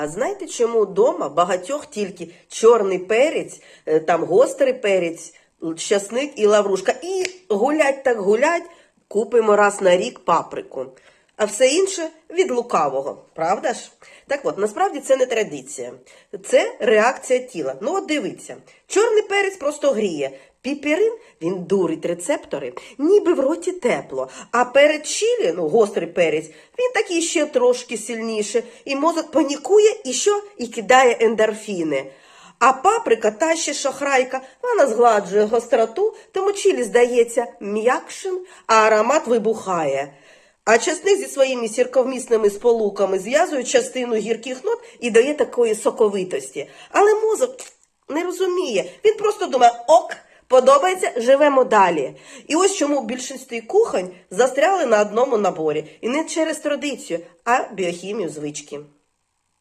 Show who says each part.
Speaker 1: А знаєте, чому вдома багатьох тільки чорний перець, е, там гострий перець, часник і лаврушка. І гулять так гулять, купимо раз на рік паприку. А все інше від лукавого, правда ж? Так от, насправді це не традиція. Це реакція тіла. Ну от дивіться, чорний перець просто гріє. Піпірин, він дурить рецептори, ніби в роті тепло. А перед чилі, ну гострий перець, він такий ще трошки сильніше. І мозок панікує і що? І кидає ендорфіни. А паприка та ще шахрайка, вона згладжує гостроту, тому чилі здається м'якшим, а аромат вибухає. А часник зі своїми сірковмісними сполуками зв'язує частину гірких нот і дає такої соковитості. Але мозок не розуміє. Він просто думає, ок, подобається, живемо далі. І ось чому більшість кухонь застряли на одному наборі. І не через традицію, а біохімію звички.